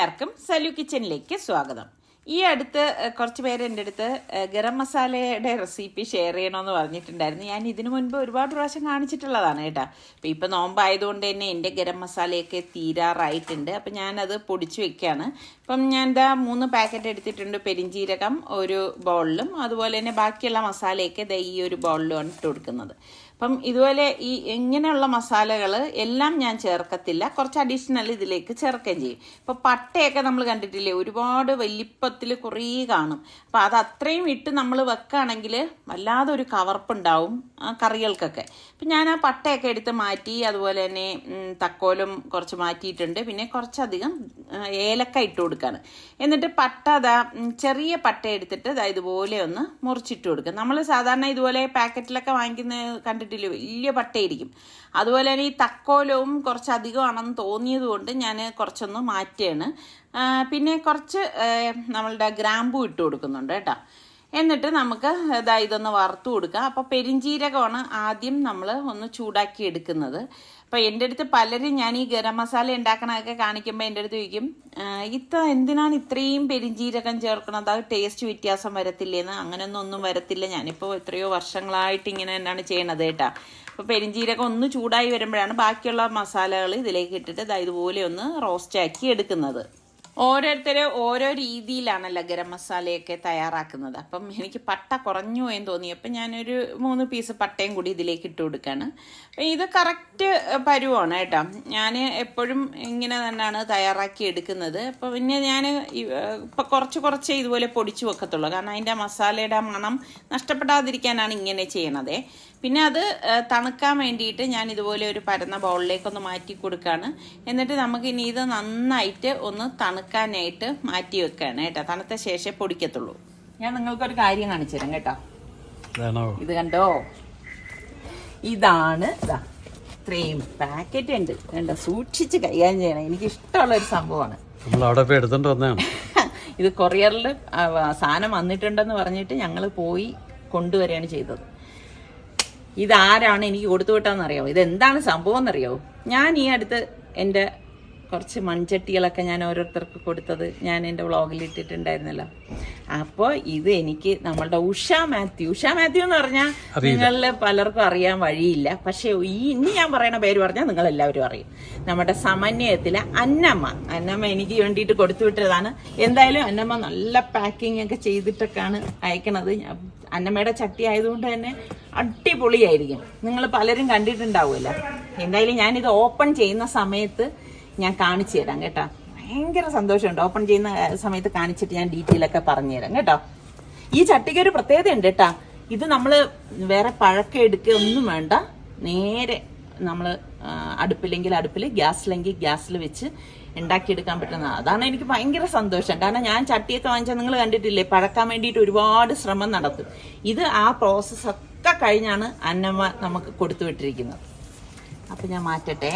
എല്ലാവർക്കും സലു കിച്ചനിലേക്ക് സ്വാഗതം. ഈ അടുത്ത് കുറച്ച് പേര് എന്റെ അടുത്ത് ഗരം മസാലയുടെ റെസിപ്പി ഷെയർ ചെയ്യണമെന്ന് പറഞ്ഞിട്ടുണ്ടായിരുന്നു. ഞാൻ ഇതിനു മുൻപ് ഒരുപാട് പ്രാവശ്യം കാണിച്ചിട്ടുള്ളതാണ് കേട്ടോ. അപ്പം ഇപ്പം നോമ്പായതുകൊണ്ട് തന്നെ എന്റെ ഗരം മസാലയൊക്കെ തീരാറായിട്ടുണ്ട്. അപ്പം ഞാനത് പൊടിച്ച് വെക്കുകയാണ് അപ്പം ഞാൻ എന്താ മൂന്ന് പാക്കറ്റ് എടുത്തിട്ടുണ്ട് പെരിഞ്ചീരകം ഒരു ബൗളിലും. അതുപോലെ തന്നെ ബാക്കിയുള്ള മസാലയൊക്കെ ദാ ഈ ഒരു ബൗളിലുമാണ് ഇട്ട് കൊടുക്കുന്നത്. അപ്പം ഇതുപോലെ ഈ ഇങ്ങനെയുള്ള മസാലകൾ എല്ലാം ഞാൻ ചേർക്കത്തില്ല. കുറച്ച് അഡീഷണൽ ഇതിലേക്ക് ചേർക്കുകയും ചെയ്യും. ഇപ്പം പട്ടയൊക്കെ നമ്മൾ കണ്ടിട്ടില്ലേ? ഒരുപാട് വലിപ്പത്തിൽ കുറേ കാണും. അപ്പം അത് അത്രയും ഇട്ട് നമ്മൾ വെക്കുകയാണെങ്കിൽ വല്ലാതെ ഒരു കവർപ്പുണ്ടാവും ആ കറികൾക്കൊക്കെ. അപ്പം ഞാൻ ആ പട്ടയൊക്കെ എടുത്ത് മാറ്റി അതുപോലെ തന്നെ തക്കോലും കുറച്ച് മാറ്റിയിട്ടുണ്ട്. പിന്നെ കുറച്ചധികം ഏലക്ക ഇട്ട് കൊടുക്കുകയാണ് എന്നിട്ട് പട്ട അതാ ചെറിയ പട്ട എടുത്തിട്ട് ഇതുപോലെ ഒന്ന് മുറിച്ചിട്ട് കൊടുക്കുക നമ്മൾ സാധാരണ ഇതുപോലെ പാക്കറ്റിലൊക്കെ വാങ്ങിക്കുന്ന കണ്ടിട്ടില്ലേ? വലിയ പട്ടയായിരിക്കും. അതുപോലെ തന്നെ ഈ തക്കോലവും കുറച്ചധികമാണെന്ന് തോന്നിയത് കൊണ്ട് ഞാൻ കുറച്ചൊന്ന് മാറ്റുകയാണ് പിന്നെ കുറച്ച് നമ്മളുടെ ഗ്രാമ്പു ഇട്ട് കൊടുക്കുന്നുണ്ട് കേട്ടോ. എന്നിട്ട് നമുക്ക് ഇതാ ഇതൊന്ന് വറുത്ത് കൊടുക്കുക അപ്പോൾ പെരിഞ്ചീരകമാണ് ആദ്യം നമ്മൾ ഒന്ന് ചൂടാക്കി എടുക്കുന്നത്. അപ്പോൾ എന്റെ അടുത്ത് പലരും ഞാൻ ഈ ഗരം മസാല ഉണ്ടാക്കണതൊക്കെ കാണിക്കുമ്പോൾ എന്റെ അടുത്ത് ചോദിക്കും "ആ, ഇത്ത എന്തിനാണ് ഇത്രയും പെരിഞ്ചീരകം ചേർക്കണത്? അത് ടേസ്റ്റ് വ്യത്യാസം വരത്തില്ലേന്ന്? അങ്ങനെയൊന്നും ഒന്നും വരത്തില്ല. ഞാനിപ്പോൾ എത്രയോ വർഷങ്ങളായിട്ട് ഇങ്ങനെ തന്നെയാണ് ചെയ്യണത് കേട്ടാ. അപ്പോൾ പെരിഞ്ചീരകം ഒന്ന് ചൂടായി വരുമ്പോഴാണ് ബാക്കിയുള്ള മസാലകൾ ഇതിലേക്ക് ഇട്ടിട്ട് ദാ ഇതുപോലെ ഒന്ന് റോസ്റ്റാക്കി എടുക്കുന്നത്. ഓരോരുത്തരും ഓരോ രീതിയിലാണല്ലോ ഗരം മസാലയൊക്കെ തയ്യാറാക്കുന്നത്. അപ്പം എനിക്ക് പട്ട കുറഞ്ഞു പോയെന്ന് തോന്നി. അപ്പം ഞാനൊരു മൂന്ന് പീസ് പട്ടയും കൂടി ഇതിലേക്ക് ഇട്ട് കൊടുക്കുകയാണ് ഇത് കറക്റ്റ് പരുവാണ് കേട്ടോ. ഞാൻ എപ്പോഴും ഇങ്ങനെ തന്നെയാണ് തയ്യാറാക്കി എടുക്കുന്നത്. അപ്പോൾ പിന്നെ ഞാൻ ഇപ്പം കുറച്ച് കുറച്ച് ഇതുപോലെ പൊടിച്ചു വെക്കത്തുള്ളൂ. കാരണം അതിന്റെ മസാലയുടെ മണം നഷ്ടപ്പെടാതിരിക്കാനാണ് ഇങ്ങനെ ചെയ്യണതേ. പിന്നെ അത് തണുക്കാൻ വേണ്ടിയിട്ട് ഞാൻ ഇതുപോലെ ഒരു പരന്ന ബൗളിലേക്കൊന്ന് മാറ്റി കൊടുക്കുകയാണ് എന്നിട്ട് നമുക്ക് ഇനി ഇത് നന്നായിട്ട് ഒന്ന് തണുക്കാനായിട്ട് മാറ്റി വെക്കുകയാണ് കേട്ടോ. തണുത്ത ശേഷം പൊടിക്കത്തുള്ളൂ. ഞാൻ നിങ്ങൾക്കൊരു കാര്യം കാണിച്ചു തരാം കേട്ടോ. ഇത് കണ്ടോ? ഇതാണ് ഇതാ ഇത്രയും പാക്കറ്റ് ഉണ്ട്. കണ്ടോ? സൂക്ഷിച്ച് കൈകാര്യം ചെയ്യണം. എനിക്ക് ഇഷ്ടമുള്ള ഒരു സംഭവമാണ്. ഇത് കൊറിയറിൽ സാധനം വന്നിട്ടുണ്ടെന്ന് പറഞ്ഞിട്ട് ഞങ്ങൾ പോയി കൊണ്ടുവരികയാണ് ചെയ്തത്. ഇതാരാണ് എനിക്ക് കൊടുത്തു വിട്ടതെന്നറിയാവോ ഇതെന്താണ് സംഭവം എന്നറിയാവോ? ഞാൻ ഈ അടുത്ത് എന്റെ കുറച്ച് മൺചട്ടികളൊക്കെ ഞാൻ ഓരോരുത്തർക്ക് കൊടുത്തത് ഞാൻ എന്റെ വ്ളോഗിൽ ഇട്ടിട്ടുണ്ടായിരുന്നല്ലോ. അപ്പോൾ ഇത് എനിക്ക് നമ്മളുടെ ഉഷ മാത്യു. ഉഷ മാത്യു എന്ന് പറഞ്ഞാൽ നിങ്ങളിൽ പലർക്കും അറിയാൻ വഴിയില്ല. പക്ഷേ ഈ ഇനി ഞാൻ പറയുന്ന പേര് പറഞ്ഞാൽ നിങ്ങൾ എല്ലാവരും അറിയും. നമ്മുടെ സമന്വയത്തിലെ അന്നമ്മ. അന്നമ്മ എനിക്ക് വേണ്ടിയിട്ട് കൊടുത്തു വിട്ടതാണ്. എന്തായാലും അന്നമ്മ നല്ല പാക്കിംഗ് ഒക്കെ ചെയ്തിട്ടൊക്കെയാണ് അയക്കണത്. അന്നമ്മയുടെ ചട്ടി ആയതുകൊണ്ട് തന്നെ അടിപൊളിയായിരിക്കും. നിങ്ങൾ പലരും കണ്ടിട്ടുണ്ടാവുമല്ലോ. എന്തായാലും ഞാനിത് ഓപ്പൺ ചെയ്യുന്ന സമയത്ത് ഞാൻ കാണിച്ചു തരാം കേട്ടോ. ഭയങ്കര സന്തോഷമുണ്ട്. ഓപ്പൺ ചെയ്യുന്ന സമയത്ത് കാണിച്ചിട്ട് ഞാൻ ഡീറ്റെയിൽ ഒക്കെ പറഞ്ഞു തരാം കേട്ടോ. ഈ ചട്ടിക്ക് ഒരു പ്രത്യേകത ഉണ്ട് കേട്ടാ. ഇത് നമ്മൾ വേറെ പഴക്കം എടുക്കുക ഒന്നും വേണ്ട. നേരെ നമ്മൾ അടുപ്പില്ലെങ്കിൽ അടുപ്പിൽ ഗ്യാസിലെങ്കിൽ ഗ്യാസിൽ വെച്ച് ഉണ്ടാക്കിയെടുക്കാൻ പറ്റുന്ന അതാണ് എനിക്ക് ഭയങ്കര സന്തോഷം. കാരണം ഞാൻ ചട്ടിയൊക്കെ വാങ്ങിച്ചാൽ നിങ്ങൾ കണ്ടിട്ടില്ലേ പഴക്കാൻ വേണ്ടിയിട്ട് ഒരുപാട് ശ്രമം നടത്തും. ഇത് ആ പ്രോസസ്സൊക്കെ കഴിഞ്ഞാണ് അന്നമ്മ നമുക്ക് കൊടുത്തു വിട്ടിരിക്കുന്നത്. അപ്പം ഞാൻ മാറ്റട്ടെ.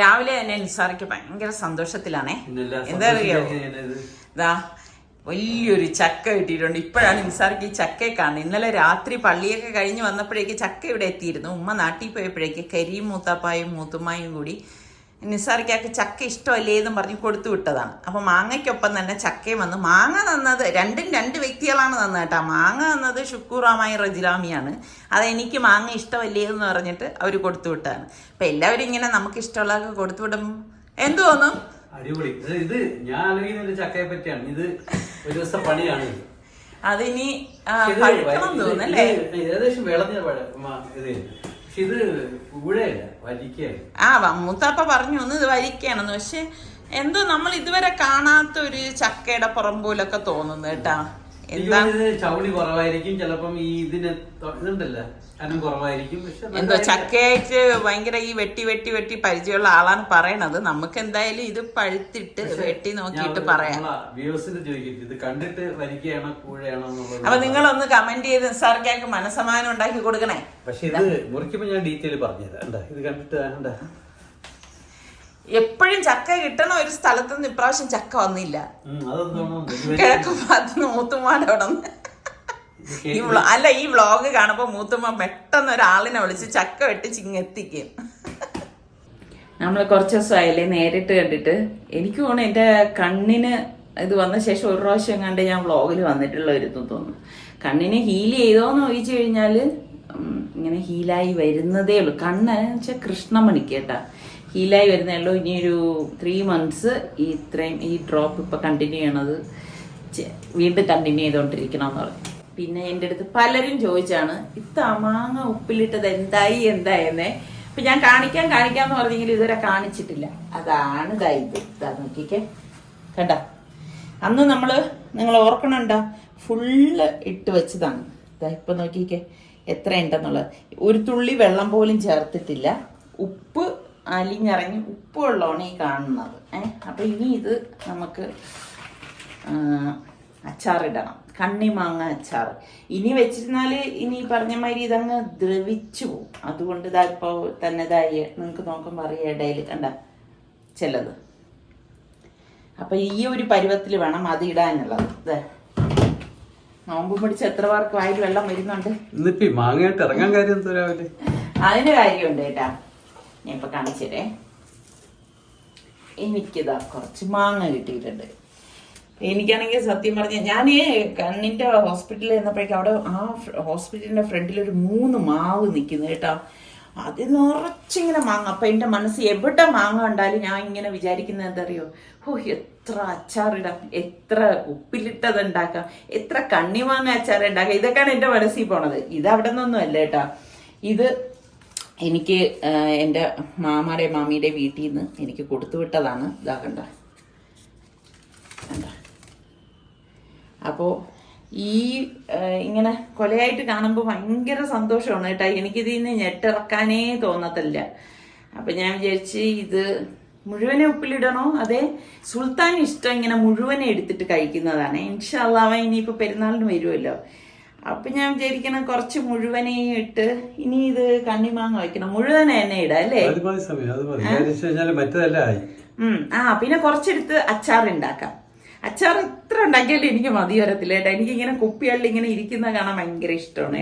രാവിലെ തന്നെ നിസാറയ്ക്ക് ഭയങ്കര സന്തോഷത്തിലാണേ. എന്താ അറിയോ? ഇതാ. വലിയൊരു ചക്ക കിട്ടിയിട്ടുണ്ട്. ഇപ്പോഴാണ് നിസാർക്ക് ഈ ചക്കയെ കാണുന്നത്. ഇന്നലെ രാത്രി പള്ളിയൊക്കെ കഴിഞ്ഞ് വന്നപ്പോഴേക്ക് ചക്ക ഇവിടെ എത്തിയിരുന്നു. ഉമ്മ നാട്ടിൽ പോയപ്പോഴേക്ക് കരിയും മൂത്താപ്പായും മൂത്തുമ്മായും കൂടി നിസാറിക്കാക്ക് ചക്ക ഇഷ്ടമല്ലേ എന്നും പറഞ്ഞ് കൊടുത്തു വിട്ടതാണ്. അപ്പോൾ മാങ്ങയ്ക്കൊപ്പം തന്നെ ചക്കയും വന്നു. മാങ്ങ തന്നത് രണ്ടും രണ്ട് വ്യക്തികളാണ് തന്നത് കേട്ടോ. മാങ്ങ തന്നത് ഷുക്കൂറാമായി റജിലാമിയാണ്. അതെനിക്ക് മാങ്ങ ഇഷ്ടമല്ലേ എന്ന് പറഞ്ഞിട്ട് അവർ കൊടുത്തു വിട്ടതാണ്. അപ്പം എല്ലാവരും ഇങ്ങനെ നമുക്ക് ഇഷ്ടമുള്ളതൊക്കെ കൊടുത്തു വിടും. എന്ത് തോന്നും? അടിപൊളി. ഇത് ഞാൻ ആലോചിക്കുന്ന ചക്കയെ പറ്റിയാണ്. ഇത് ഒരു ദിവസത്തെ പണിയാണ്. അതിനി പഴുക്കണം തോന്നുന്നല്ലേ ഏകദേശം വിളഞ്ഞ ഇത്. ആ മൂത്താപ്പ പറഞ്ഞു ഒന്ന് ഇത് വരിക്കയാണെന്ന് പക്ഷെ എന്തോ നമ്മൾ ഇതുവരെ കാണാത്ത ഒരു ചക്കയുടെ പുറമ്പോലൊക്കെ തോന്നുന്നു കേട്ടാ. ചൗളി കുറവായിരിക്കും ചിലപ്പം ഈ ഇതിന് തൊ- ഇതുണ്ടല്ലോ കനം കുറവായിരിക്കും. എന്തോ ചക്കയായിട്ട് ഭയങ്കര ഈ വെട്ടി വെട്ടി വെട്ടി പരിചയമുള്ള ആളാണ് പറയണത്. നമുക്ക് എന്തായാലും ഇത് പഴുത്തിട്ട് വെട്ടി നോക്കിയിട്ട് പറയാം. വ്യൂസിന് ചോദിക്കട്ടെ ഇത് കണ്ടിട്ട് വരികയാണോ കൂഴയാണോ എന്നുള്ളത്? അപ്പൊ നിങ്ങളൊന്ന് കമന്റ് ചെയ്ത് സാർക്കാർക്ക് മനസ്സമാനം ഉണ്ടാക്കി കൊടുക്കണേ. പക്ഷെ ഇത് മുറിക്കുമ്പോ ഞാൻ ഡീറ്റെയിൽ പറഞ്ഞുതരാം. ഇത് കണ്ടിട്ട് കണ്ടാ? എപ്പോഴും ചക്ക കിട്ടണ ഒരു സ്ഥലത്ത് നിന്ന് ഇപ്രാവശ്യം ചക്ക വന്നില്ല. കിഴക്ക് ഭാഗത്ത് അവിടെ നിന്ന്. ഈ വ്ളോ- അല്ല ഈ വ്ളോഗ് കാണുമ്പോ മൂത്തുമ്മ പെട്ടെന്ന് ഒരാളിനെ വിളിച്ച് ചക്ക വെട്ടി ചിങ്ങെത്തിക്കും നമ്മൾ കുറച്ച് ദിവസമായില്ലേ നേരിട്ട് കണ്ടിട്ട്. എനിക്ക് തോന്നുന്നു എന്റെ കണ്ണിന് ഇത് വന്ന ശേഷം ഒരു പ്രാവശ്യം കണ്ട് ഞാൻ വ്ളോഗിൽ വന്നിട്ടുള്ള ഒരു തോന്നുന്നു. കണ്ണിന് ഹീൽ ചെയ്തോന്ന് ചോദിച്ചു കഴിഞ്ഞാൽ ഇങ്ങനെ ഹീലായി വരുന്നതേ ഉള്ളൂ. കണ്ണ് വെച്ചാൽ കൃഷ്ണമണിക്ക് കേട്ടാ. ഹീലായി വരുന്നേ ഉള്ളൂ ഇനിയൊരു ത്രീ മന്ത്സ് ഈ ഇത്രയും ഈ ഡ്രോപ്പ് ഇപ്പോൾ കണ്ടിന്യൂ ചെയ്യണത് വീണ്ടും കണ്ടിന്യൂ ചെയ്തുകൊണ്ടിരിക്കണം എന്ന് പറഞ്ഞു പിന്നെ എന്റെ അടുത്ത് പലരും ചോദിച്ചാണ് ഇത്ത അമാങ്ങ ഉപ്പിലിട്ടത് എന്തായി എന്തായെന്നേ? അപ്പം ഞാൻ കാണിക്കാൻ കാണിക്കാന്ന് പറഞ്ഞെങ്കിലും ഇതുവരെ കാണിച്ചിട്ടില്ല. അതാണ് ഇതായത് ഇതാ നോക്കിക്കേ. കണ്ട? അന്ന് നമ്മൾ നിങ്ങൾ ഓർക്കണണ്ട? ഫുള്ള് ഇട്ട് വെച്ചതാണ്. ഇതാ ഇപ്പൊ നോക്കിക്കേ എത്ര ഉണ്ടെന്നുള്ളത് ഒരു തുള്ളി വെള്ളം പോലും ചേർത്തിട്ടില്ല. ഉപ്പ് അലിഞ്ഞിറങ്ങി ഉപ്പ് വെള്ളമാണ് ഈ കാണുന്നത്. ഏഹ് അപ്പം ഇനി ഇത് നമുക്ക് അച്ചാറിടണം. കണ്ണിമാങ്ങ അച്ചാർ ഇനി വെച്ചിരുന്നാൽ ഇനി പറഞ്ഞ മാതിരി ഇതങ്ങ് ദ്രവിച്ചു പോകും അതുകൊണ്ട് ഇതാ ഇപ്പോൾ തന്നെ ഇതായി നിങ്ങൾക്ക് നോക്കുമ്പോൾ അറിയാം ഇടയിൽ കണ്ട ചിലത് അപ്പൊ ഈ ഒരു പരുവത്തിൽ വേണം അത് ഇടാനുള്ളത്. ഇതേ നോമ്പ് പിടിച്ച് എത്ര പേർക്ക് വായിൽ വെള്ളം വരുന്നുണ്ട്? ഇന്നിപ്പോ ഈ മാങ്ങയായിട്ട് ഇറങ്ങാൻ കാര്യം അതിന് കാര്യമുണ്ട് കേട്ടാ ഞാൻ ഇപ്പൊ തരേ എനിക്കിതാ കുറച്ച് മാങ്ങ കിട്ടിയിട്ടുണ്ട്. എനിക്കാണെങ്കിൽ സത്യം പറഞ്ഞ ഞാൻ കണ്ണിന്റെ ഹോസ്പിറ്റലിൽ ചെന്നപ്പോഴേക്കും അവിടെ ആ ഹോസ്പിറ്റലിന്റെ ഫ്രണ്ടിൽ ഒരു മൂന്ന് മാവ് നിൽക്കുന്നു കേട്ടോ. അത് നിറച്ചിങ്ങനെ മാങ്ങ. അപ്പൊ എന്റെ മനസ്സ് എവിടെ മാങ്ങ കണ്ടാലും ഞാൻ ഇങ്ങനെ വിചാരിക്കുന്നത് എന്തറിയോ ഓ എത്ര അച്ചാറിടാം എത്ര ഉപ്പിലിട്ടത് ഉണ്ടാക്കാം. എത്ര കണ്ണിമാങ്ങ അച്ചാർ ഉണ്ടാക്കാം. ഇതൊക്കെയാണ് എന്റെ മനസ്സിൽ പോണത്. ഇത് അവിടെ നിന്നൊന്നും അല്ല കേട്ടാ. ഇത് എനിക്ക് എന്റെ മാമയുടെ മാമിയുടെ വീട്ടിൽ നിന്ന് എനിക്ക് കൊടുത്തു വിട്ടതാണ് ഇതാ കണ്ട. അപ്പോൾ ഈ ഇങ്ങനെ കൊലയായിട്ട് കാണുമ്പോൾ ഭയങ്കര സന്തോഷമാണ് കേട്ടോ. എനിക്കിതിൽ നിന്ന് ഞെട്ടിറക്കാനേ തോന്നത്തില്ല. അപ്പം ഞാൻ വിചാരിച്ച് ഇത് മുഴുവനെ ഉപ്പിലിടണോ? അതെ സുൽത്താൻ ഇഷ്ടം ഇങ്ങനെ മുഴുവനെ എടുത്തിട്ട് കഴിക്കുന്നതാണ്. ഇൻഷാല്ലാവ ഇനിയിപ്പോൾ പെരുന്നാളിന് വരുമല്ലോ അപ്പം ഞാൻ വിചാരിക്കണം കുറച്ച് മുഴുവനെയും ഇട്ട് ഇനി ഇത് കണ്ണിമാങ്ങ വയ്ക്കണം. മുഴുവനെ എന്നെ ഇടാം അല്ലേ? ആ? പിന്നെ കുറച്ചെടുത്ത് അച്ചാർ ഉണ്ടാക്കാം അച്ചാർ എത്ര ഉണ്ടാക്കിയാലും എനിക്ക് മതി വരത്തില്ല കേട്ടോ. എനിക്ക് ഇങ്ങനെ കുപ്പികളിൽ ഇങ്ങനെ ഇരിക്കുന്ന കാണാൻ ഭയങ്കര ഇഷ്ടമാണ്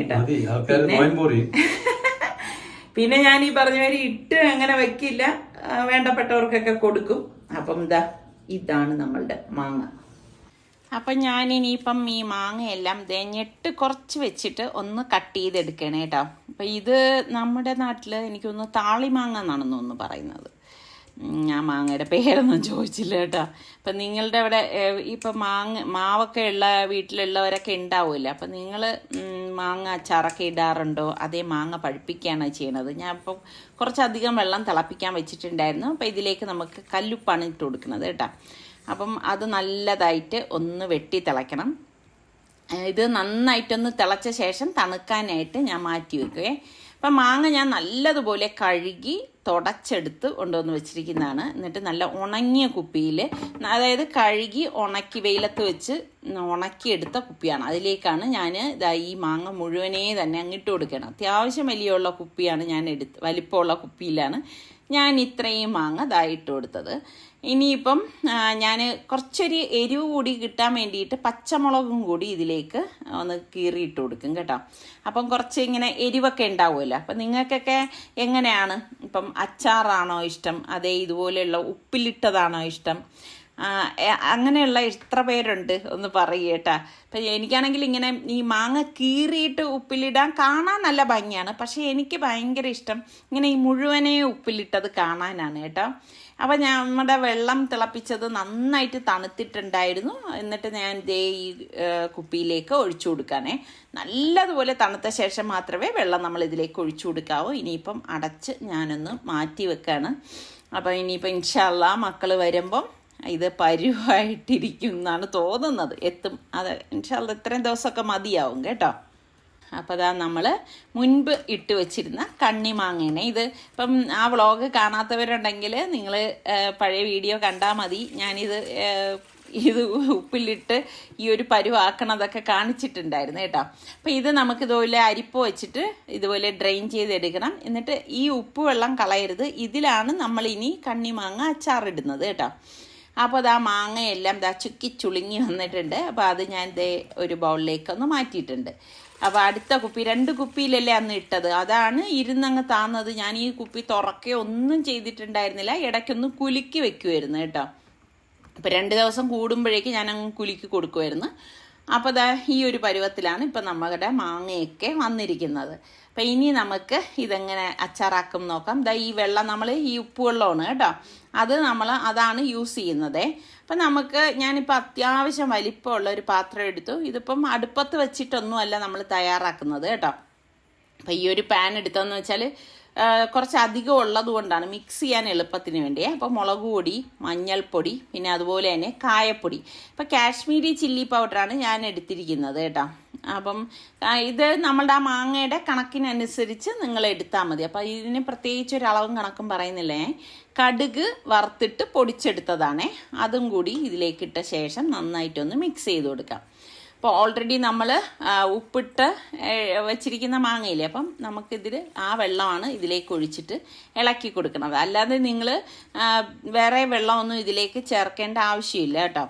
നോയമ്പൂറി പിന്നെ ഞാൻ ഈ പറഞ്ഞ മാതിരി ഇട്ട് അങ്ങനെ വെക്കില്ല. വേണ്ടപ്പെട്ടവർക്കൊക്കെ കൊടുക്കും. അപ്പം ഇതാ ഇതാണ് നമ്മളുടെ മാങ്ങ. അപ്പം ഞാൻ ഇനിയിപ്പം ഈ മാങ്ങയെല്ലാം ഞെട്ട് കുറച്ച് വെച്ചിട്ട് ഒന്ന് കട്ട് ചെയ്തെടുക്കണേ കേട്ടോ അപ്പം ഇത് നമ്മുടെ നാട്ടിൽ എനിക്കൊന്ന് താളിമാങ്ങ എന്നാണെന്ന് ഒന്ന് പറയുന്നത്. ഞാൻ മാങ്ങയുടെ പേരൊന്നും ചോദിച്ചില്ല കേട്ടോ. അപ്പം നിങ്ങളുടെ അവിടെ ഇപ്പൊ മാങ്ങ മാവൊക്കെ ഉള്ള വീട്ടിലുള്ളവരൊക്കെ ഉണ്ടാവുമല്ലോ. അപ്പം നിങ്ങൾ മാങ്ങ അച്ചാറൊക്കെ ഇടാറുണ്ടോ? അതേ മാങ്ങ പഴുപ്പിക്കുകയാണ് ചെയ്യണത്? ഞാൻ ഇപ്പം കുറച്ചധികം വെള്ളം തിളപ്പിക്കാൻ വെച്ചിട്ടുണ്ടായിരുന്നു. അപ്പോൾ ഇതിലേക്ക് നമുക്ക് കല്ലുപ്പാണ് ഇട്ട് കൊടുക്കുന്നത് കേട്ടോ. അപ്പം അത് നല്ലതായിട്ട് ഒന്ന് വെട്ടി തിളയ്ക്കണം. ഇത് നന്നായിട്ടൊന്ന് തിളച്ച ശേഷം തണുക്കാനായിട്ട് ഞാൻ മാറ്റി വെക്കുകയെ. അപ്പം മാങ്ങ ഞാൻ നല്ലതുപോലെ കഴുകി തുടച്ചെടുത്ത് കൊണ്ടുവന്ന് വെച്ചിരിക്കുന്നതാണ്. എന്നിട്ട് നല്ല ഉണങ്ങിയ കുപ്പിയിൽ അതായത് കഴുകി ഉണക്കി വെയിലത്ത് വെച്ച് ഉണക്കിയെടുത്ത കുപ്പിയാണ്. അതിലേക്കാണ് ഞാൻ ഇതാ ഈ മാങ്ങ മുഴുവനേ തന്നെ അങ്ങിട്ട് കൊടുക്കണം അത്യാവശ്യം വലിയുള്ള കുപ്പിയാണ് ഞാൻ എടുത്ത് വലിപ്പമുള്ള കുപ്പിയിലാണ് ഞാൻ ഇത്രയും മാങ്ങ ഇതായിട്ട് കൊടുത്തത്. ഇനിയിപ്പം ഞാൻ കുറച്ചൊരു എരിവ് കൂടി കിട്ടാൻ വേണ്ടിയിട്ട് പച്ചമുളകും കൂടി ഇതിലേക്ക് ഒന്ന് കീറിയിട്ട് കൊടുക്കും കേട്ടോ. അപ്പം കുറച്ച് ഇങ്ങനെ എരിവൊക്കെ ഉണ്ടാവുമല്ലോ. അപ്പം നിങ്ങൾക്കൊക്കെ എങ്ങനെയാണ്? ഇപ്പം അച്ചാറാണോ ഇഷ്ടം? അതേ ഇതുപോലെയുള്ള ഉപ്പിലിട്ടതാണോ ഇഷ്ടം? അങ്ങനെയുള്ള എത്ര പേരുണ്ട് ഒന്ന് പറയേട്ടാ അപ്പം എനിക്കാണെങ്കിൽ ഇങ്ങനെ ഈ മാങ്ങ കീറിയിട്ട് ഉപ്പിലിടാൻ കാണാൻ നല്ല ഭംഗിയാണ്. പക്ഷേ എനിക്ക് ഭയങ്കര ഇഷ്ടം ഇങ്ങനെ ഈ മുഴുവനെ ഉപ്പിലിട്ടത് കാണാനാണ് കേട്ടോ. അപ്പം ഞാൻ നമ്മുടെ വെള്ളം തിളപ്പിച്ചത് നന്നായിട്ട് തണുത്തിട്ടുണ്ടായിരുന്നു. എന്നിട്ട് ഞാൻ ദേ ഈ കുപ്പിയിലേക്ക് ഒഴിച്ചു കൊടുക്കാനേ. നല്ലതുപോലെ തണുത്ത ശേഷം മാത്രമേ വെള്ളം നമ്മൾ ഇതിലേക്ക് ഒഴിച്ചു കൊടുക്കാവൂ. ഇനിയിപ്പം അടച്ച് ഞാനൊന്ന് മാറ്റി വെക്കാണ്. അപ്പം ഇനിയിപ്പം ഇൻഷല്ല മക്കൾ വരുമ്പം ഇത് പരുവായിട്ടിരിക്കും എന്നാണ് തോന്നുന്നത്. എത്തും. അത് ഇൻഷാല്ല ഇത്രയും ദിവസമൊക്കെ മതിയാവും കേട്ടോ. അപ്പോൾ അതാ നമ്മൾ മുൻപ് ഇട്ട് വെച്ചിരുന്ന കണ്ണിമാങ്ങയാണ് ഇത് ഇപ്പം ആ വ്ളോഗ് കാണാത്തവരുണ്ടെങ്കിൽ നിങ്ങൾ പഴയ വീഡിയോ കണ്ടാൽ മതി. ഞാനിത് ഇത് ഉപ്പിലിട്ട് ഈ ഒരു പരുവാക്കണതൊക്കെ കാണിച്ചിട്ടുണ്ടായിരുന്നു കേട്ടോ. അപ്പം ഇത് നമുക്ക് ഇതുപോലെ അരിപ്പ് വെച്ചിട്ട് ഇതുപോലെ ഡ്രെയിൻ ചെയ്തെടുക്കണം. എന്നിട്ട് ഈ ഉപ്പ് വെള്ളം കളയരുത്. ഇതിലാണ് നമ്മൾ ഇനി കണ്ണിമാങ്ങ അച്ചാറിടുന്നത് കേട്ടോ. അപ്പോൾ അത് ആ മാങ്ങയെല്ലാം ദാ ചുക്കി ചുളുങ്ങി വന്നിട്ടുണ്ട്. അപ്പോൾ അത് ഞാൻ ദേ ഒരു ബൗളിലേക്കൊന്ന് മാറ്റിയിട്ടുണ്ട്. അപ്പോൾ അടുത്ത കുപ്പി രണ്ട് കുപ്പിയിലല്ലേ അന്ന് ഇട്ടത്. അതാണ് ഇരുന്നങ്ങ് താന്നത്. ഞാൻ ഈ കുപ്പി തുറക്കെ ഒന്നും ചെയ്തിട്ടുണ്ടായിരുന്നില്ല. ഇടയ്ക്കൊന്ന് കുലുക്കി വെക്കുമായിരുന്നു കേട്ടോ. അപ്പോൾ രണ്ട് ദിവസം കൂടുമ്പോഴേക്ക് ഞാൻ അങ്ങ് കുലുക്കി കൊടുക്കുമായിരുന്നു അപ്പോൾ ദാ ഈ ഒരു പരുവത്തിലാണ് ഇപ്പം നമ്മുടെ മാങ്ങയൊക്കെ വന്നിരിക്കുന്നത്. അപ്പം ഇനി നമുക്ക് ഇതെങ്ങനെ അച്ചാറാക്കും നോക്കാം. ദാ ഈ വെള്ളം നമ്മൾ ഈ ഉപ്പ് വെള്ളമാണ് കേട്ടോ. അത് നമ്മൾ അതാണ് യൂസ് ചെയ്യുന്നത്. അപ്പം നമുക്ക് ഞാനിപ്പോൾ അത്യാവശ്യം വലിപ്പമുള്ള ഒരു പാത്രം എടുത്തു. ഇതിപ്പം അടുപ്പത്ത് വെച്ചിട്ടൊന്നുമല്ല നമ്മൾ തയ്യാറാക്കുന്നത് കേട്ടോ. അപ്പം ഈ ഒരു പാൻ എടുത്തതെന്ന് വെച്ചാൽ കുറച്ച് അധികം ഉള്ളത് കൊണ്ടാണ് മിക്സ് ചെയ്യാൻ എളുപ്പത്തിന് വേണ്ടി. അപ്പോൾ മുളക് പൊടി മഞ്ഞൾപ്പൊടി പിന്നെ അതുപോലെ തന്നെ കായപ്പൊടി. ഇപ്പോൾ കാശ്മീരി ചില്ലി പൗഡറാണ് ഞാൻ എടുത്തിരിക്കുന്നത് കേട്ടോ. അപ്പം ഇത് നമ്മളുടെ ആ മാങ്ങയുടെ കണക്കിനനുസരിച്ച് നിങ്ങൾ എടുത്താൽ മതി. അപ്പോൾ ഇതിന് പ്രത്യേകിച്ച് ഒരു അളവും കണക്കും പറയുന്നില്ലേ? കടുക് വറുത്തിട്ട് പൊടിച്ചെടുത്തതാണേ. അതും കൂടി ഇതിലേക്കിട്ട ശേഷം നന്നായിട്ടൊന്ന് മിക്സ് ചെയ്ത് കൊടുക്കാം. അപ്പോൾ ഓൾറെഡി നമ്മൾ ഉപ്പിട്ട് വെച്ചിരിക്കുന്ന മാങ്ങയില്ലേ അപ്പം നമുക്കിതിൽ ആ വെള്ളമാണ് ഇതിലേക്ക് ഒഴിച്ചിട്ട് ഇളക്കി കൊടുക്കുന്നത് അല്ലാതെ നിങ്ങൾ വേറെ വെള്ളമൊന്നും ഇതിലേക്ക് ചേർക്കേണ്ട ആവശ്യമില്ല കേട്ടോ.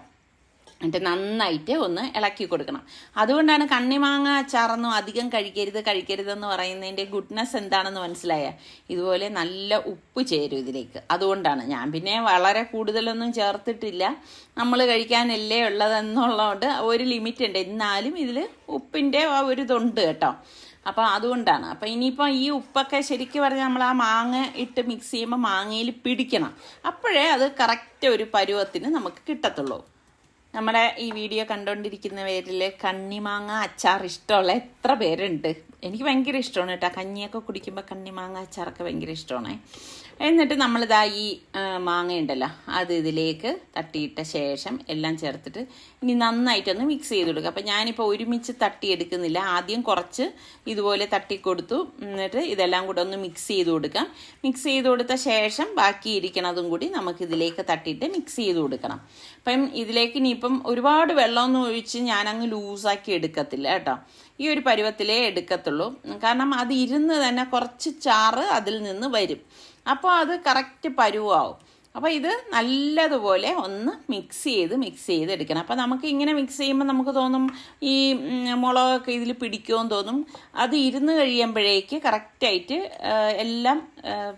എന്നിട്ട് നന്നായിട്ട് ഒന്ന് ഇളക്കി കൊടുക്കണം. അതുകൊണ്ടാണ് കണ്ണിമാങ്ങ അച്ചാറൊന്നും അധികം കഴിക്കരുത് കഴിക്കരുതെന്ന് പറയുന്നതിന്റെ ഗുഡ്നെസ് എന്താണെന്ന് മനസ്സിലായ? ഇതുപോലെ നല്ല ഉപ്പ് ചേരും ഇതിലേക്ക്. അതുകൊണ്ടാണ് ഞാൻ പിന്നെ വളരെ കൂടുതലൊന്നും ചേർത്തിട്ടില്ല. നമ്മൾ കഴിക്കാനല്ലേ ഉള്ളതെന്നുള്ളതുകൊണ്ട് ഒരു ലിമിറ്റ് ഉണ്ട്. എന്നാലും ഇതിൽ ഉപ്പിന്റെ ആ ഒരു ഇതുണ്ട് കേട്ടോ. അപ്പോൾ അതുകൊണ്ടാണ്. അപ്പോൾ ഇനിയിപ്പോൾ ഈ ഉപ്പൊക്കെ ശരിക്കും പറഞ്ഞാൽ നമ്മൾ ആ മാങ്ങ ഇട്ട് മിക്സ് ചെയ്യുമ്പോൾ മാങ്ങയിൽ പിടിക്കണം. അപ്പോഴേ അത് കറക്റ്റ് ഒരു പരുവത്തിന് നമുക്ക് കിട്ടത്തുള്ളൂ. നമ്മുടെ ഈ വീഡിയോ കണ്ടുകൊണ്ടിരിക്കുന്നവരിൽ കണ്ണിമാങ്ങ അച്ചാർ ഇഷ്ടമുള്ള എത്ര പേരുണ്ട്? എനിക്ക് ഭയങ്കര ഇഷ്ടമാണ് കേട്ടോ. കഞ്ഞിയൊക്കെ കുടിക്കുമ്പോൾ കണ്ണിമാങ്ങ അച്ചാറൊക്കെ ഭയങ്കര ഇഷ്ടമാണ്. എന്നിട്ട് നമ്മളിതാ ഈ മാങ്ങയുണ്ടല്ലോ അത് ഇതിലേക്ക് തട്ടിയിട്ട ശേഷം എല്ലാം ചേർത്തിട്ട് ഇനി നന്നായിട്ടൊന്ന് മിക്സ് ചെയ്ത് കൊടുക്കുക. അപ്പം ഞാനിപ്പോൾ ഒരുമിച്ച് തട്ടിയെടുക്കുന്നില്ല ആദ്യം കുറച്ച് ഇതുപോലെ തട്ടിക്കൊടുത്തു എന്നിട്ട് ഇതെല്ലാം കൂടെ ഒന്ന് മിക്സ് ചെയ്ത് കൊടുക്കാം. മിക്സ് ചെയ്ത് കൊടുത്ത ശേഷം ബാക്കി ഇരിക്കണതും കൂടി നമുക്ക് ഇതിലേക്ക് തട്ടിയിട്ട് മിക്സ് ചെയ്ത് കൊടുക്കണം. അപ്പം ഇതിലേക്ക് ഇനിയിപ്പം ഒരുപാട് വെള്ളമൊന്നും ഒഴിച്ച് ഞാനങ്ങ് ലൂസാക്കി എടുക്കത്തില്ല കേട്ടോ. ഈ ഒരു പരുവത്തിലേ എടുക്കത്തുള്ളൂ. കാരണം അത് ഇരുന്ന് തന്നെ കുറച്ച് ചാറ് അതിൽ നിന്ന് വരും. അപ്പോൾ അത് കറക്റ്റ് പരുവാവും. അപ്പോൾ ഇത് നല്ലതുപോലെ ഒന്ന് മിക്സ് ചെയ്ത് മിക്സ് ചെയ്ത് എടുക്കണം. അപ്പോൾ നമുക്ക് ഇങ്ങനെ മിക്സ് ചെയ്യുമ്പോൾ നമുക്ക് തോന്നും ഈ മുളകൊക്കെ ഇതിൽ പിടിക്കുമെന്ന് തോന്നും. അത് ഇരുന്ന് കഴിയുമ്പോഴേക്ക് കറക്റ്റായിട്ട് എല്ലാം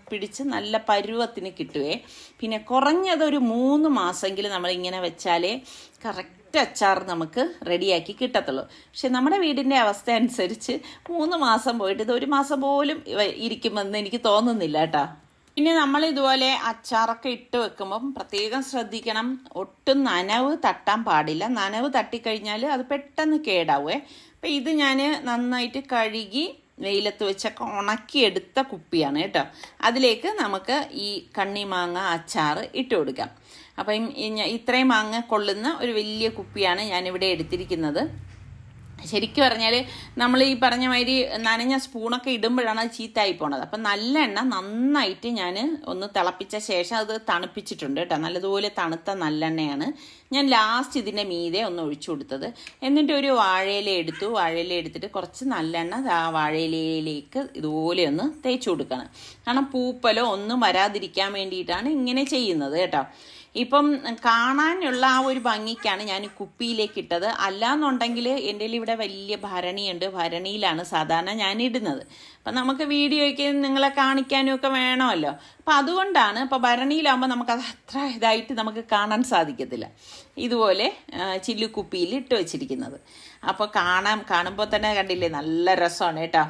പിടിച്ച് നല്ല പരുവത്തിന് കിട്ടുവേ. പിന്നെ കുറഞ്ഞതൊരു മൂന്ന് മാസമെങ്കിലും നമ്മൾ ഇങ്ങനെ വെച്ചാലേ കറക്റ്റ് അച്ചാർ നമുക്ക് റെഡിയാക്കി കിട്ടത്തുള്ളൂ. പക്ഷെ നമ്മുടെ വീടിന്റെ അവസ്ഥ അനുസരിച്ച് മൂന്ന് മാസം പോയിട്ട് ഇത് ഒരു മാസം പോലും ഇരിക്കുമെന്ന് എനിക്ക് തോന്നുന്നില്ല കേട്ടോ. പിന്നെ നമ്മൾ ഇതുപോലെ അച്ചാറൊക്കെ ഇട്ട് വെക്കുമ്പം പ്രത്യേകം ശ്രദ്ധിക്കണം. ഒട്ടും നനവ് തട്ടാൻ പാടില്ല. നനവ് തട്ടിക്കഴിഞ്ഞാൽ അത് പെട്ടെന്ന് കേടാവേ. അപ്പം ഇത് ഞാൻ നന്നായിട്ട് കഴുകി വെയിലത്ത് വെച്ചൊക്കെ ഉണക്കിയെടുത്ത കുപ്പിയാണ് കേട്ടോ. അതിലേക്ക് നമുക്ക് ഈ കണ്ണിമാങ്ങ അച്ചാർ ഇട്ട് കൊടുക്കാം. അപ്പം ഇത്രയും മാങ്ങ കൊള്ളുന്ന ഒരു വലിയ കുപ്പിയാണ് ഞാനിവിടെ എടുത്തിരിക്കുന്നത്. ശരിക്കും പറഞ്ഞാൽ നമ്മൾ ഈ പറഞ്ഞ മാതിരി നനഞ്ഞ സ്പൂണൊക്കെ ഇടുമ്പോഴാണ് അത് ചീത്തായി പോണത്. അപ്പം നല്ല എണ്ണ നന്നായിട്ട് ഞാൻ ഒന്ന് തിളപ്പിച്ച ശേഷം അത് തണുപ്പിച്ചിട്ടുണ്ട് കേട്ടോ. നല്ലതുപോലെ തണുത്ത നല്ലെണ്ണയാണ് ഞാൻ ലാസ്റ്റ് ഇതിന്റെ മീതെ ഒന്ന് ഒഴിച്ചു കൊടുത്തത്. എന്നിട്ട് ഒരു വാഴയില എടുത്തു. വാഴയില എടുത്തിട്ട് കുറച്ച് നല്ലെണ്ണ ആ വാഴയിലയിലേക്ക് ഇതുപോലെ ഒന്ന് തേച്ച് കൊടുക്കണം. കാരണം പൂപ്പലോ ഒന്നും വരാതിരിക്കാൻ വേണ്ടിയിട്ടാണ് ഇങ്ങനെ ചെയ്യുന്നത് കേട്ടോ. ഇപ്പം കാണാനുള്ള ആ ഒരു ഭംഗിക്കാണ് ഞാൻ കുപ്പിയിലേക്ക് ഇട്ടത് അല്ലാന്നുണ്ടെങ്കിൽ എന്റെ ഇവിടെ വലിയ ഭരണിയുണ്ട്. ഭരണിയിലാണ് സാധാരണ ഞാൻ ഇടുന്നത്. അപ്പം നമുക്ക് വീഡിയോയ്ക്ക് നിങ്ങളെ കാണിക്കാനും ഒക്കെ വേണമല്ലോ. അപ്പം അതുകൊണ്ടാണ് ഇപ്പോൾ ഭരണിയിലാകുമ്പോൾ നമുക്കത് അത്ര ഇതായിട്ട് നമുക്ക് കാണാൻ സാധിക്കത്തില്ല. ഇതുപോലെ ചില്ലുക്കുപ്പിയിൽ ഇട്ട് വെച്ചിരിക്കുന്നത്. അപ്പോൾ കാണാം. കാണുമ്പോൾ തന്നെ കണ്ടില്ലേ നല്ല രസമാണ് കേട്ടോ.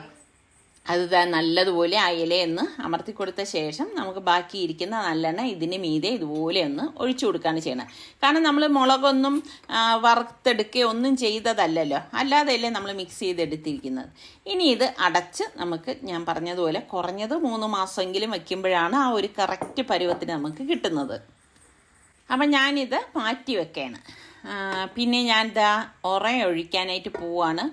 അത് നല്ലതുപോലെ ആ എന്ന് അമർത്തി കൊടുത്ത ശേഷം നമുക്ക് ബാക്കി ഇരിക്കുന്ന നല്ലെണ്ണ ഇതിന് മീതെ ഇതുപോലെ ഒന്ന് ഒഴിച്ചു കൊടുക്കുകയാണ് ചെയ്യുന്നത്. കാരണം നമ്മൾ മുളകൊന്നും വറുത്തെടുക്കുക ഒന്നും ചെയ്തതല്ലല്ലോ. അല്ലാതെയല്ലേ നമ്മൾ മിക്സ് ചെയ്തെടുത്തിരിക്കുന്നത്. ഇനി ഇത് അടച്ച് നമുക്ക് ഞാൻ പറഞ്ഞതുപോലെ കുറഞ്ഞത് മൂന്ന് മാസമെങ്കിലും വയ്ക്കുമ്പോഴാണ് ആ ഒരു കറക്റ്റ് പരുവത്തിന് നമുക്ക് കിട്ടുന്നത്. അപ്പം ഞാനിത് മാറ്റി വെക്കുകയാണ് പിന്നെ ഞാൻ ഇതാ ഒറ ഒഴിക്കാനായിട്ട് പോവാണ്.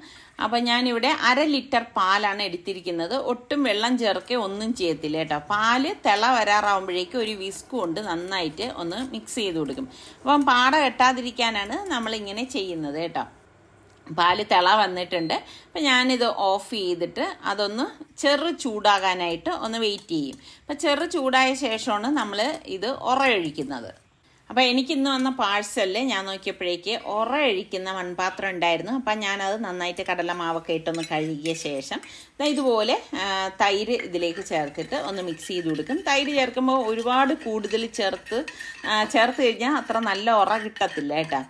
അപ്പം ഞാനിവിടെ അര ലിറ്റർ പാലാണ് എടുത്തിരിക്കുന്നത്. ഒട്ടും വെള്ളം ചേർക്കേ ഒന്നും ചെയ്യത്തില്ല കേട്ടോ. പാൽ തിള വരാറാവുമ്പോഴേക്കും ഒരു വിസ്ക് കൊണ്ട് നന്നായിട്ട് ഒന്ന് മിക്സ് ചെയ്ത് കൊടുക്കും. അപ്പം പാട കെട്ടാതിരിക്കാനാണ് നമ്മളിങ്ങനെ ചെയ്യുന്നത് കേട്ടോ. പാൽ തിള വന്നിട്ടുണ്ട്. അപ്പം ഞാനിത് ഓഫ് ചെയ്തിട്ട് അതൊന്ന് ചെറു ചൂടാകാനായിട്ട് ഒന്ന് വെയിറ്റ് ചെയ്യും. അപ്പം ചെറു ചൂടായ ശേഷമാണ് നമ്മൾ ഇത് ഉറയൊഴിക്കുന്നത് അപ്പോൾ എനിക്ക് ഇന്ന് വന്ന പാഴ്സലിൽ ഞാൻ നോക്കിയപ്പോഴേക്ക് ഒറഴിക്കുന്ന മൺപാത്രം ഉണ്ടായിരുന്നു. അപ്പം ഞാനത് നന്നായിട്ട് കടലമാവൊക്കെ ഇട്ടൊന്ന് കഴുകിയ ശേഷം ഇതുപോലെ തൈര് ഇതിലേക്ക് ചേർത്തിട്ട് ഒന്ന് മിക്സ് ചെയ്ത് കൊടുക്കും. തൈര് ചേർക്കുമ്പോൾ ഒരുപാട് കൂടുതൽ ചേർത്ത് ചേർത്ത് കഴിഞ്ഞാൽ അത്ര നല്ല ഉറ കിട്ടത്തില്ല കേട്ടോ.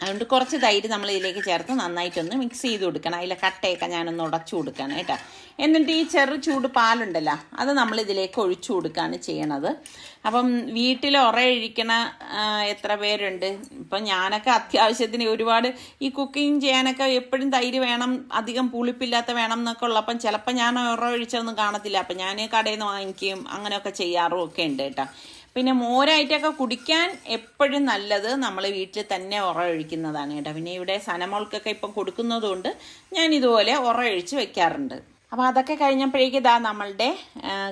അതുകൊണ്ട് കുറച്ച് തൈര് നമ്മൾ ഇതിലേക്ക് ചേർത്ത് നന്നായിട്ടൊന്ന് മിക്സ് ചെയ്ത് കൊടുക്കണം. അതിലെ കട്ടയൊക്കെ ഞാനൊന്ന് ഉടച്ചു കൊടുക്കണം കേട്ടോ. എന്നിട്ട് ഈ ചെറു ചൂട് പാലുണ്ടല്ലോ അത് നമ്മൾ ഇതിലേക്ക് ഒഴിച്ചു കൊടുക്കുകയാണ് ചെയ്യണത്. അപ്പം വീട്ടിൽ ഉറയൊഴിക്കണ എത്ര പേരുണ്ട്? ഇപ്പം ഞാനൊക്കെ അത്യാവശ്യത്തിന് ഒരുപാട് ഈ കുക്കിംഗ് ചെയ്യാനൊക്കെ എപ്പോഴും തൈര് വേണം അധികം പുളിപ്പില്ലാത്ത വേണം എന്നൊക്കെ ഉള്ളപ്പം ചിലപ്പോൾ ഞാൻ ഉറ ഒഴിച്ചതൊന്നും കാണത്തില്ല. അപ്പം ഞാൻ കടയിൽ നിന്ന് വാങ്ങിക്കുകയും അങ്ങനെയൊക്കെ ചെയ്യാറും ഒക്കെ ഉണ്ട് കേട്ടോ. പിന്നെ മോരായിട്ടൊക്കെ കുടിക്കാൻ എപ്പോഴും നല്ലത് നമ്മൾ വീട്ടിൽ തന്നെ ഉറ ഒഴിക്കുന്നതാണ് കേട്ടോ. പിന്നെ ഇവിടെ സനമോൾക്കൊക്കെ ഇപ്പം കൊടുക്കുന്നതുകൊണ്ട് ഞാൻ ഇതുപോലെ ഉറ ഒഴിച്ച് വെക്കാറുണ്ട്. അപ്പോൾ അതൊക്കെ കഴിഞ്ഞപ്പോഴേക്ക് ഇതാ നമ്മളുടെ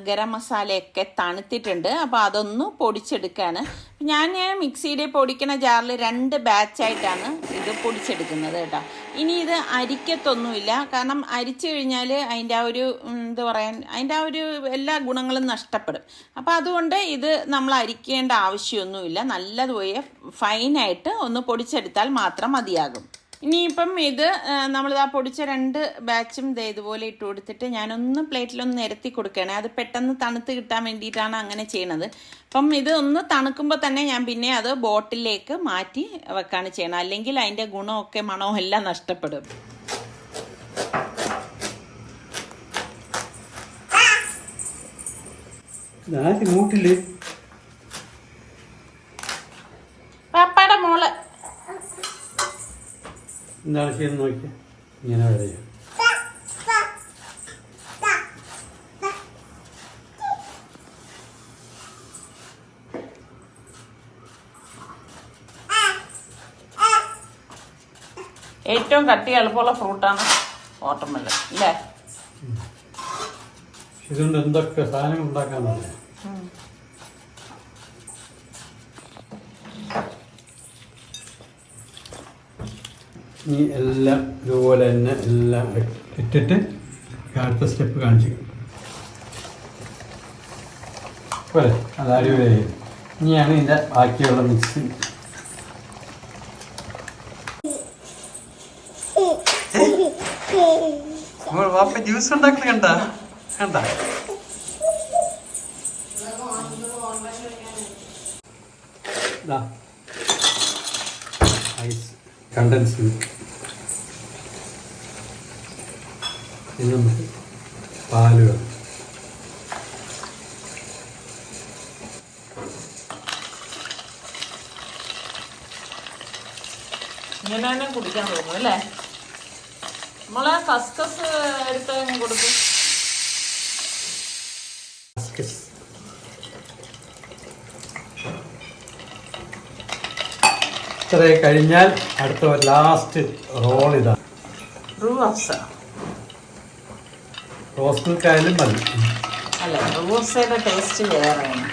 ഗരം മസാലയൊക്കെ തണുത്തിട്ടുണ്ട്. അപ്പോൾ അതൊന്ന് പൊടിച്ചെടുക്കുകയാണ് ഞാൻ മിക്സിയിൽ പൊടിക്കുന്ന ജാറിൽ രണ്ട് ബാച്ചായിട്ടാണ് ഇത് പൊടിച്ചെടുക്കുന്നത് കേട്ടോ. ഇനി ഇത് അരിക്കത്തൊന്നുമില്ല. കാരണം അരിച്ചു കഴിഞ്ഞാൽ അതിന്റെ ആ ഒരു എന്താ പറയാൻ അതിന്റെ ആ ഒരു എല്ലാ ഗുണങ്ങളും നഷ്ടപ്പെടും. അപ്പോൾ അതുകൊണ്ട് ഇത് നമ്മൾ അരിക്കേണ്ട ആവശ്യമൊന്നുമില്ല. നല്ലതുപോലെ ഫൈനായിട്ട് ഒന്ന് പൊടിച്ചെടുത്താൽ മാത്രം മതിയാകും. ഇനിയിപ്പം ഇത് നമ്മളിതാ പൊടിച്ച രണ്ട് ബാച്ചും ദേ ഇതുപോലെ ഇട്ട് കൊടുത്തിട്ട് ഞാനൊന്ന് പ്ലേറ്റിലൊന്ന് നിരത്തി കൊടുക്കുകയാണ് അത് പെട്ടെന്ന് തണുത്ത് കിട്ടാൻ വേണ്ടിയിട്ടാണ് അങ്ങനെ ചെയ്യണത്. അപ്പം ഇത് ഒന്ന് തണുക്കുമ്പോൾ തന്നെ ഞാൻ പിന്നെ അത് ബോട്ടിലേക്ക് മാറ്റി വെക്കാണ് ചെയ്യണം അല്ലെങ്കിൽ അതിന്റെ ഗുണമൊക്കെ മണവും എല്ലാം നഷ്ടപ്പെടും. ആര് എന്താണ് ചെയ്യുന്നത് നോക്കിയാ ഇങ്ങനെ വരെയോ ഏറ്റവും കട്ടി എളുപ്പമുള്ള ഫ്രൂട്ടാണ് വാട്ടർമെല്ലൻ അല്ലേ? ഇതുകൊണ്ട് എന്തൊക്കെ സാധനങ്ങൾ ഉണ്ടാക്കാന്നറിയാം ഈ എല്ലാം ഇതുപോലെ തന്നെ എല്ലാം ഇട്ടിട്ട് അടുത്ത സ്റ്റെപ്പ് കാണിച്ചു. പോലെ അത് അടിപൊളിയായി. ഇനിയാണ് ഇതിന്റെ ബാക്കിയുള്ള മിക്സ് വാപ്പ ജ്യൂസ് ഉണ്ടാക്കണ കണ്ട? കണ്ട? ഐസ് കണ്ടൻസ് മിൽക്ക് ഇത് നമുക്ക് പാൽ വേണം ഇങ്ങനെ തന്നെ കുടിക്കാൻ തോന്നും അല്ലേ? നമ്മളെ കസ്കസ് എടുത്ത് അങ്ങ് കൊടുക്കും? ബിസ്ക്കറ്റ് കഴിഞ്ഞാൽ അടുത്ത ലാസ്റ്റ് റോൾ ഇതാണ്. റൂ അഫ്സ റോസ് മിൽക്ക് മതി. അല്ല റൂ ടേസ്റ്റ് വേറെയാണ്.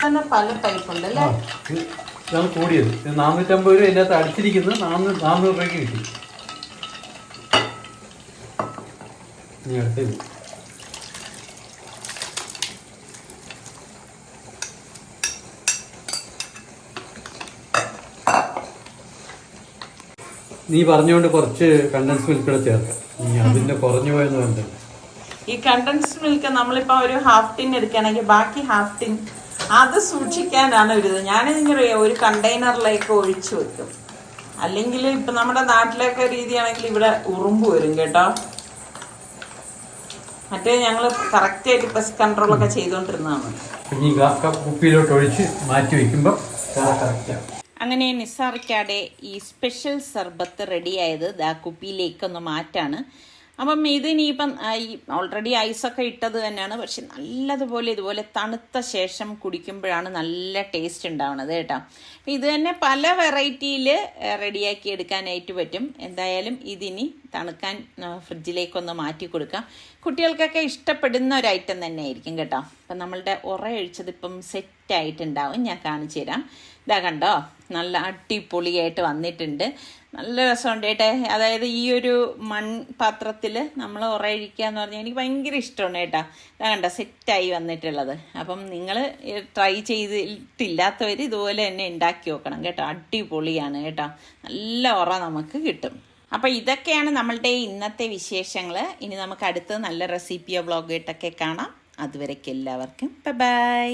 തന്നെ പല ടൈപ്പ് ഉണ്ട് അല്ലേ? ഇത് ഇതാണ് കൂടിയത്. നാനൂറ്റമ്പത് രൂപ ഇതിനകത്ത് അടിച്ചിരിക്കുന്നത് നാനൂറ് നാനൂറ് രൂപയ്ക്ക് കിട്ടി. ഇനി അടുത്തത്. നീ പറഞ്ഞുകൊണ്ട് കുറച്ച് കണ്ടൻസ് മിൽക്ക് കൂടെ ചേർക്കാം. നീ അതിന്റെ കുറഞ്ഞു പോയെന്ന് പറഞ്ഞില്ല ഈ കണ്ടൻസ് മിൽക്ക് നമ്മളിപ്പോ ഒരു ഹാഫ് ടിൻ എടുക്കുകയാണെങ്കിൽ ബാക്കി ഹാഫ് ടിൻ അത് സൂക്ഷിക്കാനാണ് ഒരു ഇത്. ഞാനിങ്ങനെ ഒരു കണ്ടെയ്നറിലേക്ക് ഒഴിച്ചു വെക്കും. അല്ലെങ്കിൽ ഇപ്പൊ നമ്മുടെ നാട്ടിലൊക്കെ രീതിയാണെങ്കിൽ ഇവിടെ ഉറുമ്പ് വരും കേട്ടോ. മറ്റേ ഞങ്ങൾ കറക്റ്റ് ആയിട്ട് പെസ്റ്റ് കൺട്രോൾ ഒക്കെ കുപ്പിയിലോട്ട് ഒഴിച്ച് മാറ്റി വെക്കുമ്പോൾ കറക്റ്റാണ് അങ്ങനെ നിസ്സാറിക്കാടെ ഈ സ്പെഷ്യൽ സർബത്ത് റെഡിയായത് ദാ കുപ്പിയിലേക്കൊന്ന് മാറ്റാണ്. അപ്പം ഈ ഓൾറെഡി ഐസൊക്കെ ഇട്ടത് തന്നെയാണ്. പക്ഷെ നല്ലതുപോലെ ഇതുപോലെ തണുത്ത ശേഷം കുടിക്കുമ്പോഴാണ് നല്ല ടേസ്റ്റ് ഉണ്ടാവുന്നത് കേട്ടോ. ഇത് തന്നെ പല വെറൈറ്റിയിൽ റെഡിയാക്കി എടുക്കാനായിട്ട് പറ്റും. എന്തായാലും ഇതിനി തണുക്കാൻ ഫ്രിഡ്ജിലേക്കൊന്ന് മാറ്റി കൊടുക്കാം. കുട്ടികൾക്കൊക്കെ ഇഷ്ടപ്പെടുന്ന ഒരു ഐറ്റം തന്നെ ആയിരിക്കും കേട്ടോ. അപ്പം നമ്മളുടെ ഉറ ഒഴിച്ചത് ഇപ്പം സെറ്റായിട്ടുണ്ടാവും ഞാൻ കാണിച്ചു തരാം. ഇതാ കണ്ടോ? നല്ല അടിപൊളിയായിട്ട് വന്നിട്ടുണ്ട്. നല്ല രസമുണ്ട് കേട്ടെ അതായത് ഈ ഒരു മൺപാത്രത്തിൽ നമ്മൾ ഉറയിക്കുക എന്ന് പറഞ്ഞാൽ എനിക്ക് ഭയങ്കര ഇഷ്ടമാണ് കേട്ടോ ഇതാ കണ്ടോ? സെറ്റായി വന്നിട്ടുള്ളത്. അപ്പം നിങ്ങൾ ട്രൈ ചെയ്തിട്ടില്ലാത്തവർ ഇതുപോലെ തന്നെ ഉണ്ടാക്കി നോക്കണം കേട്ടോ. അടിപൊളിയാണ് കേട്ടോ. നല്ല ഉറ നമുക്ക് കിട്ടും. അപ്പോൾ ഇതൊക്കെയാണ് നമ്മളുടെ ഇന്നത്തെ വിശേഷങ്ങൾ ഇനി നമുക്ക് അടുത്ത നല്ല റെസിപ്പിയോ വ്ളോഗോ ഇട്ടൊക്കെ കാണാം. അതുവരേക്കും എല്ലാവർക്കും. ബൈ